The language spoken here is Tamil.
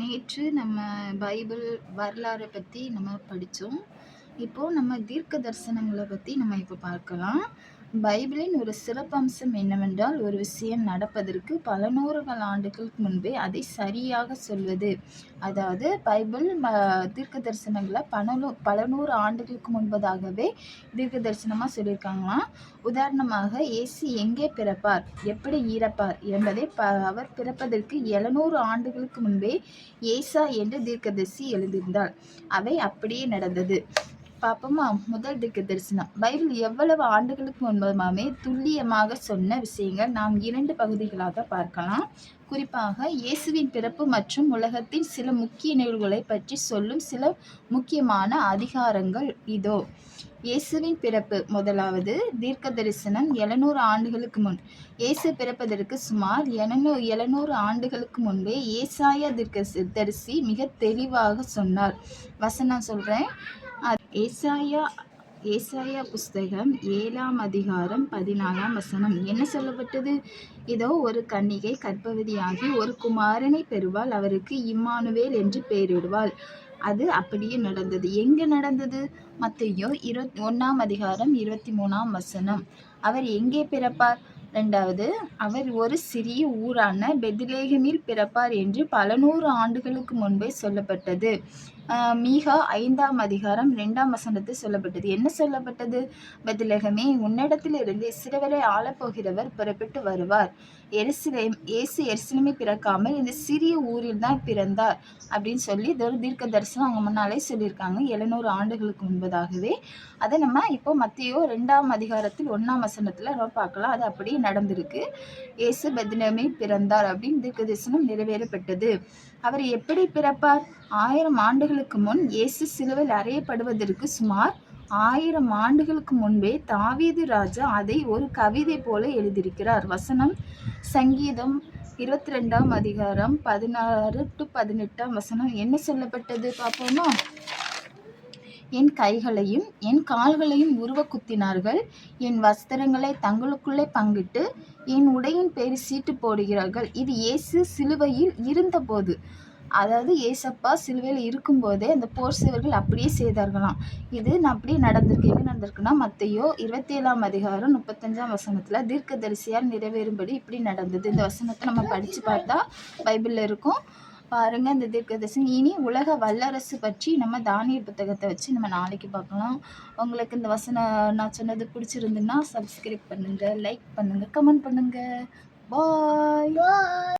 நேற்று நம்ம பைபிள் வரலாறை பற்றி நம்ம படித்தோம் இப்போது நம்ம தீர்க்க தரிசனங்களை பற்றி நம்ம இப்போ பார்க்கலாம். பைபிளின் ஒரு சிறப்பம்சம் என்னவென்றால் ஒரு விஷயம் நடப்பதற்கு பல நூறுகள் ஆண்டுகளுக்கு முன்பே அதை சரியாக சொல்வது. அதாவது பைபிள் தீர்க்க தரிசனங்களை பல பல நூறு ஆண்டுகளுக்கு முன்பதாகவே தீர்க்க தரிசனமாக சொல்லியிருக்காங்களாம். உதாரணமாக இயேசு எங்கே பிறப்பார்? எப்படி ஈரப்பார் என்பதை ப அவர் பிறப்பதற்கு எழுநூறு ஆண்டுகளுக்கு முன்பே ஏசா என்று தீர்க்கதரிசி எழுதியிருந்தார். அவை அப்படியே நடந்தது. பார்ப்போமா முதல் திக்கு தரிசனம். பைபிள் எவ்வளவு ஆண்டுகளுக்கு முன்புமாமே துல்லியமாக சொன்ன விஷயங்கள் நாம் இரண்டு பகுதிகளாக பார்க்கலாம். குறிப்பாக இயேசுவின் பிறப்பு மற்றும் உலகத்தின் சில முக்கிய நிகழ்வுகளை பற்றி சொல்லும் சில முக்கியமான அதிகாரங்கள் இதோ. இயேசுவின் பிறப்பு. முதலாவது தீர்க்க தரிசனம். எழுநூறு ஆண்டுகளுக்கு முன். இயேசு பிறப்பதற்கு சுமார் எழுநூ எழுநூறு ஆண்டுகளுக்கு முன்பே ஏசாய தீர்க்க தரிசி மிக தெளிவாக சொன்னார். வசனம் சொல்கிறேன் ஏசாயா ஏசாயா புஸ்தகம் ஏழாம் அதிகாரம் பதினாலாம் வசனம். என்ன சொல்லப்பட்டது? இதோ ஒரு கன்னிகை கர்ப்பவதியாகி ஒரு குமாரனை பெறுவாள். அவருக்கு இம்மானுவேல் என்று பெயரிடுவாள். அது அப்படியே நடந்தது. எங்கே நடந்தது? மத்தையோ இருபத்தி ஒன்றாம் அதிகாரம் இருபத்தி மூணாம் வசனம். அவர் எங்கே பிறப்பார்? ரெண்டாவது அவர் ஒரு சிறிய ஊரான பெத்லேகமில் பிறப்பார் என்று பல நூறு ஆண்டுகளுக்கு முன்பே சொல்லப்பட்டது. மீகா ஐந்தாம் அதிகாரம் ரெண்டாம் வசனத்தில் சொல்லப்பட்டது. என்ன சொல்லப்பட்டது? பெத்லேகமே உன்னிடத்திலிருந்து சிறுவரை ஆளப்போகிறவர் புறப்பட்டு வருவார். எரிசிலேம் ஏசு எரிசிலமே பிறக்காமல் இந்த சிறிய ஊரில் தான் பிறந்தார் அப்படின்னு சொல்லி இது ஒரு தீர்க்க தரிசனம் அவங்க முன்னாலே சொல்லியிருக்காங்க. எழுநூறு ஆண்டுகளுக்கு முன்பதாகவே. அதை நம்ம இப்போ மத்தியோ ரெண்டாம் அதிகாரத்தில் ஒன்றாம் வசனத்தில் நம்ம பார்க்கலாம். அது அப்படியே நடந்திருக்கு. இயேசு பெத்லமே பிறந்தார் அப்படின்னு தீர்க்க தரிசனம் நிறைவேறப்பட்டது. அவர் எப்படி பிறப்பார்? ஆயிரம் ஆண்டுகளுக்கு முன் இயேசு சிலுவையில் அறையப்படுவதற்கு சுமார் ஆயிரம் ஆண்டுகளுக்கு முன்பே தாவீது ராஜா அதை ஒரு கவிதை போல எழுதியிருக்கிறார். வசனம் சங்கீதம் இருபத்தி ரெண்டாம் அதிகாரம் பதினாறு டு பதினெட்டாம் வசனம் என்ன சொல்லப்பட்டது? பார்ப்போமா? என் கைகளையும் என் கால்களையும் உருவ குத்தினார்கள் என் வஸ்திரங்களை தங்களுக்குள்ளே பங்கிட்டு என் உடையின் பேர் சீட்டு போடுகிறார்கள். இது இயேசு சிலுவையில் இருந்தபோது. அதாவது ஏசப்பா சிலுவையில் இருக்கும்போதே அந்த போர் சிவர்கள் அப்படியே செய்தார்களாம். இது நான் அப்படியே நடந்திருக்கு. எங்கே நடந்திருக்குன்னா மத்தையோ இருபத்தி ஏழாம் அதிகாரம் முப்பத்தஞ்சாம் வசனத்தில் தீர்க்கதரிசியால் நிறைவேறும்படி இப்படி நடந்தது. இந்த வசனத்தை நம்ம படித்து பார்த்தா பைபிளில் இருக்கும். பாருங்க இந்த தீர்க்கதரிசி இனி உலக வல்லரசு பற்றி நம்ம தானிய புத்தகத்தை வச்சு நம்ம நாளைக்கு பார்க்கலாம். உங்களுக்கு இந்த வசனம் நான் சொன்னது பிடிச்சிருந்துன்னா சப்ஸ்கிரைப் பண்ணுங்கள் லைக் பண்ணுங்கள் கமெண்ட் பண்ணுங்கள் பாய்